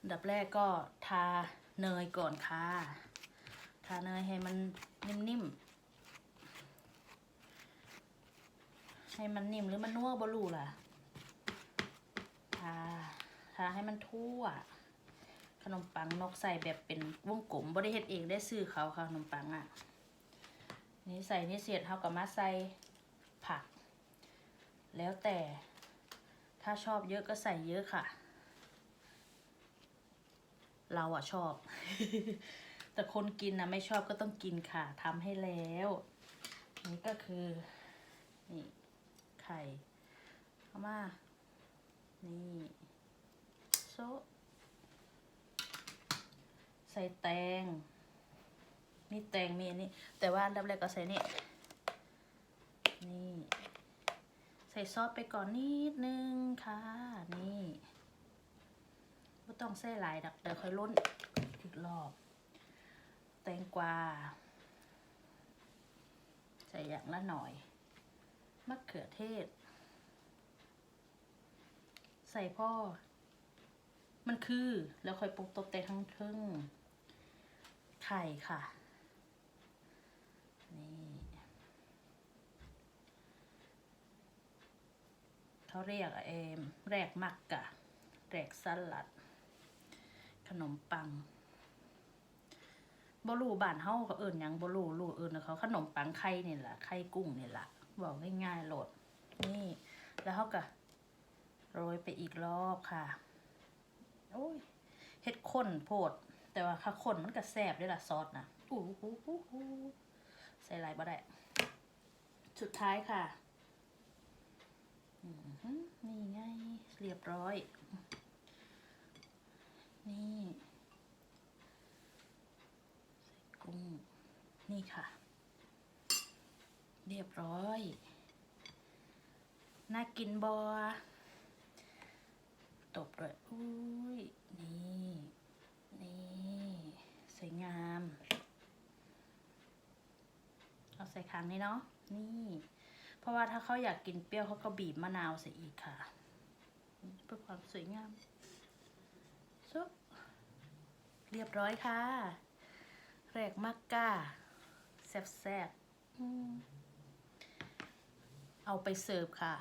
อันดับแรกก็ทาเนยก่อนค่ะ ทาเนยให้มันนิ่มๆ ให้มันนิ่มหรือมันนัวบลูล่ะ ทา ทาให้มันทั่ว ขนมปังนกใส่แบบเป็นวงกลมบริเฮ็ดเองได้ซื้อเขาค่ะขนมปังอะ นี่ใส่นี่เสียดเท่ากับมาใส่ผัก แล้วแต่ ถ้าชอบเยอะก็ใส่เยอะค่ะ เราอะชอบ แต่คนกินนะไม่ชอบก็ต้องกินค่ะทำให้แล้ว นี่ก็คือ นี่ ไข่เอามา นี่โซใส่แตง นี่แตงมีอันนี้ แต่ว่าอันดับแรกก็ใส่นี่ นี่ ใส่ซอสไปก่อนนิดนึงค่ะ นี่ ไม่ต้องใส่หลายดักเดี๋ยวค่อยล้นอีกรอบ แตงกวาใส่อย่างละหน่อย มะเขือเทศ ใส่พ่อ มันคือ แล้วค่อยปรุงตกแต่ทั้งทึ่งไข่ค่ะ นี่เขาเรียกเอมแรกมักกะ แรกสลัด ขนมปังบลูบ้านเฮาเขาเอิ่นหยังบลูลูเอิ่นเขาขนมปังไข่นี่แหละไข่กุ้งนี่แหละบอกง่ายๆโหลด นี่ แล้วเขาก็โรยไปอีกรอบค่ะโอ้ยเฮ็ดข้นโพด แต่ว่าถ้าข้นมันก็แซ่บด้วยล่ะซอสนะอู้หูหูหูใส่ลายบ่ได้ สุดท้ายค่ะนี่ไงเรียบร้อย นี่ใส่กุ้ง นี่ค่ะ เรียบร้อย น่ากินบอตบด้วยอุ้ย นี่ นี่ สวยงาม เอาใส่คางนี้เนาะ นี่ เพราะว่าถ้าเขาอยากกินเปรี้ยวเขาก็บีบมะนาวใส่อีกค่ะ เพื่อความสวยงาม ซุเรียบร้อยค่ะแรกมักกาแซ่บๆอืมเอาไปเสิร์ฟค่ะ